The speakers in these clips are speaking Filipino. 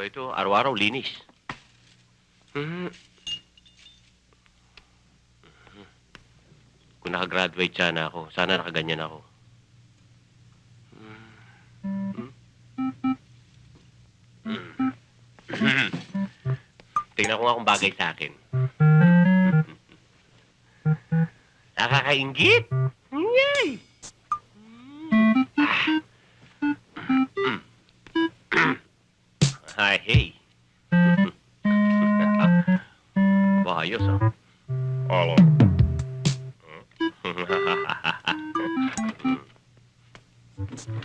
Aba, ito, araw-araw linis. Mhm. Mhm. Kung nakagraduate sana ako, sana nakaganyan ako. Mhm. Mhm. Tingnan ko nga kung bagay sa akin. Nakakaingit! Yay! Ay, hey. Ba, ayos ah. Alo.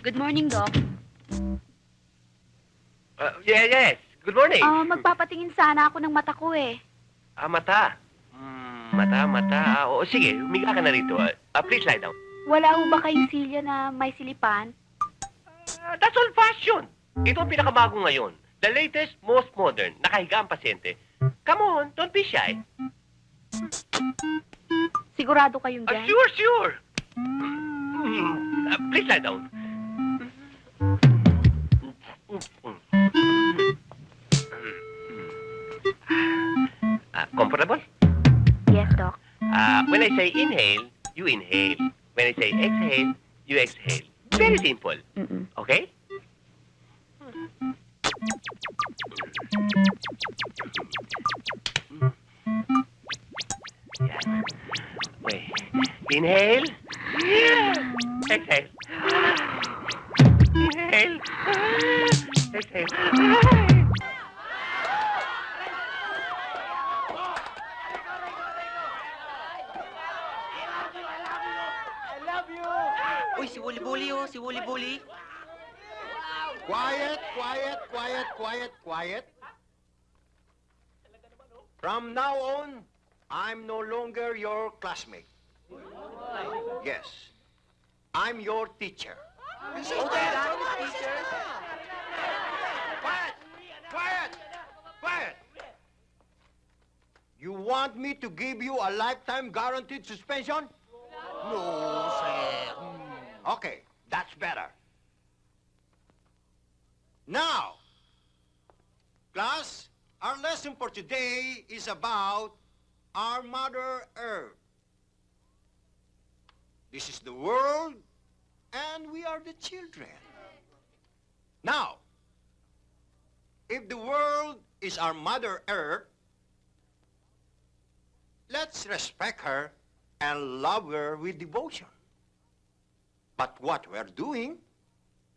Good morning, Doc. Uh, yeah, yes. Good morning. Ah, magpapatingin sana ako ng mata ko eh. Ah, mata. Mm, mata, mata. Ah, oo, sige, humiga ka na rito. Ah, Ah, please lie down. Wala ho ba kayong silya na may silipan? Ah, that's old fashion. Ito ang pinakamago ngayon. The latest, most modern. Nakahiga ang pasyente. Come on, don't be shy. Sigurado kayong Ah, dyan? sure, sure. Mm, ah, please lie down. Ah, comfortable? Yes, Doc. Ah, when I say inhale, you inhale. When I say exhale, you exhale. Very simple. Mm-mm. Okay? Yan. Okay. Inhale. Exhale. Inhale. Exhale. Uy, si Wuli Buli oh, si Buli. Quiet, quiet, quiet, quiet, quiet. From now on, I'm no longer your classmate. Yes, I'm your teacher. Oh, talaga? Teacher? Quiet! Quiet! Quiet! You want me to give you a lifetime guaranteed suspension? No, sir. Hmm. Okay, that's better. Now, class, our lesson for today is about our Mother Earth. This is the world, and we are the children. Now, if the world is our Mother Earth, let's respect her and love her with devotion. But what we're doing,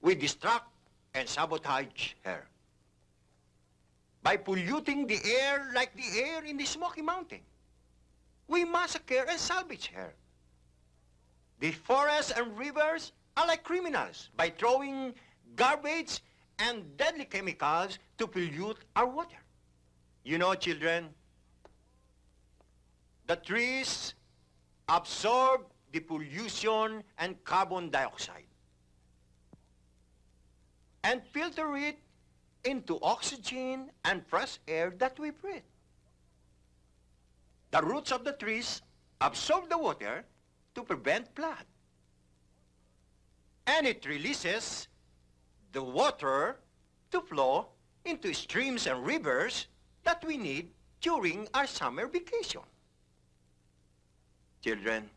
we distract and sabotage her. By polluting the air like the air in the Smoky Mountain, we massacre and salvage her. The forests and rivers are like criminals by throwing garbage and deadly chemicals to pollute our water. You know, children, the trees absorb the pollution and carbon dioxide and filter it into oxygen and fresh air that we breathe. The roots of the trees absorb the water to prevent flood. And it releases the water to flow into streams and rivers that we need during our summer vacation. Children,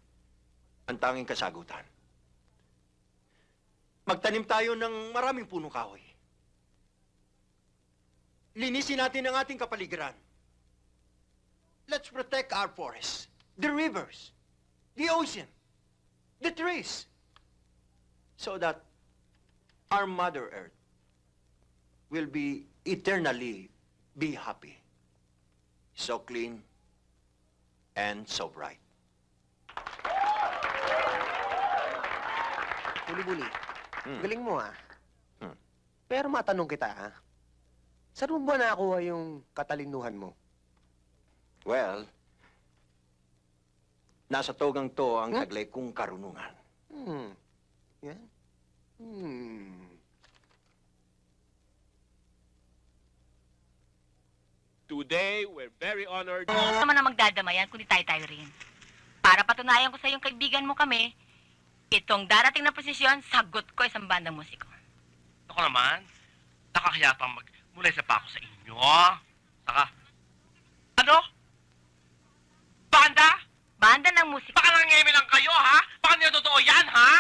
ang tanging kasagutan. Magtanim tayo ng maraming punong kahoy. Linisin natin ang ating kapaligiran. Let's protect our forests, the rivers, the ocean, the trees, so that our Mother Earth will be eternally be happy, so clean and so bright. Wuli Buli, Hmm. galing mo ah. Hmm. Pero matanong kita ah. Saan mo ba nakuha yung katalinuhan mo? Well, nasa togang to ang Hmm? taglay kong karunungan. Hmm. Yan? Hmm. Today, we're very honored. Ano naman ang magdadamayan kundi tayo-tayo rin. Para patunayan ko sa yung kaibigan mo kami, itong darating na posisyon, sagot ko isang bandang musiko. Ako naman, nakakaya pang mag Mula isa pa ako sa inyo. Saka, ano? Banda? Banda ng musika. Baka nangyayabi lang kayo, ha? Baka hindi totoo yan, ha?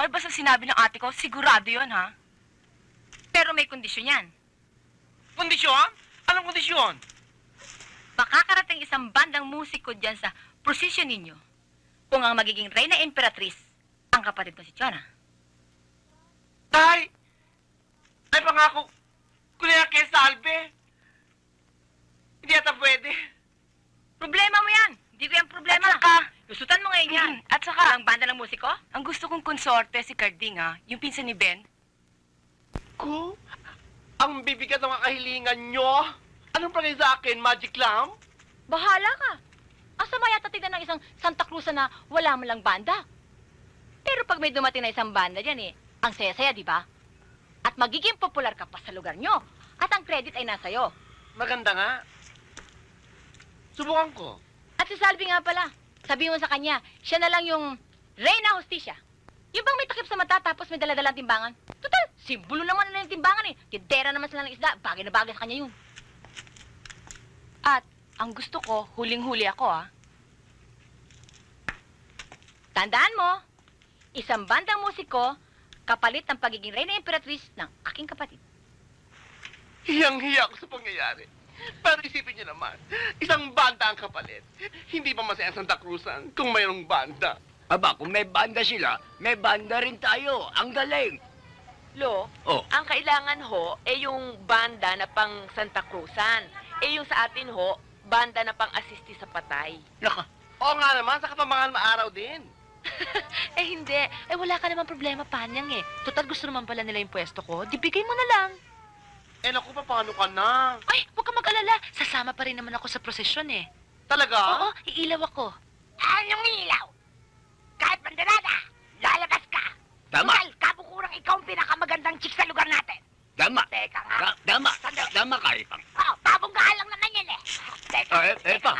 Ay, basta sinabi ng ate ko, sigurado yon ha? Pero may kondisyon yan. Kondisyon? Anong kondisyon? Makakarating isang bandang musiko dyan sa prosesyon ninyo kung ang magiging reyna imperatriz ang kapatid ko si Chona. Tay! Ay, pangako. Kuya kay Salve. Hindi yata pwede. Problema mo yan! Hindi ko yan problema. At saka, lusutan mo ngayon yan. At saka, ang banda ng musiko? Ang gusto kong konsorte si Carding ha, yung pinsan ni Ben. Ko? Ang bibigat ng mga kahilingan nyo? Anong palagay sa akin, Magic Lamp? Bahala ka. Asama yata tignan ng isang Santa Cruz na wala mo lang banda. Pero pag may dumating na isang banda dyan eh, ang saya-saya, di ba? At magiging popular ka pa sa lugar nyo. At ang credit ay nasa'yo. Maganda nga. Subukan ko. At si Salvi nga pala, sabi mo sa kanya, siya na lang yung Reyna Justicia. Yung bang may takip sa mata tapos may daladalang timbangan? Total, simbolo naman nila yung timbangan eh. Tindera naman sila ng isda, bagay na bagay sa kanya yun. At ang gusto ko, huling-huli ako ah. Tandaan mo, isang bandang musiko, kapalit ng pagiging Reyna Imperatriz ng aking kapatid. Hiyang-hiya ako sa pangyayari. Pero isipin niyo naman, isang banda ang kapalit. Hindi pa masaya ang Santa Cruzan kung mayroong banda. Aba, kung may banda sila, may banda rin tayo. Ang galing. Lo, Oh. ang kailangan ho, eh yung banda na pang Santa Cruzan. Eh yung sa atin ho, banda na pang asisti sa patay. Naka, Oo nga naman, sa kapamahan maaraw din. eh hindi. Eh wala ka naman problema, Panyang eh. Total gusto naman pala nila yung pwesto ko. Di bigay mo na lang. Eh naku, paano ka na? Ay, huwag ka mag-alala. Sasama pa rin naman ako sa prosesyon eh. Talaga? Oo, iilaw ako. Anong ilaw? Kahit mandanada, lalabas ka. Tama. Total, kabukurang ikaw ang pinakamagandang chick sa lugar natin. Tama. Teka nga. Da- dama. Dama ka, Ipang. Oh, babong ka lang naman yan eh. Teka, Eh, eh, teka pa.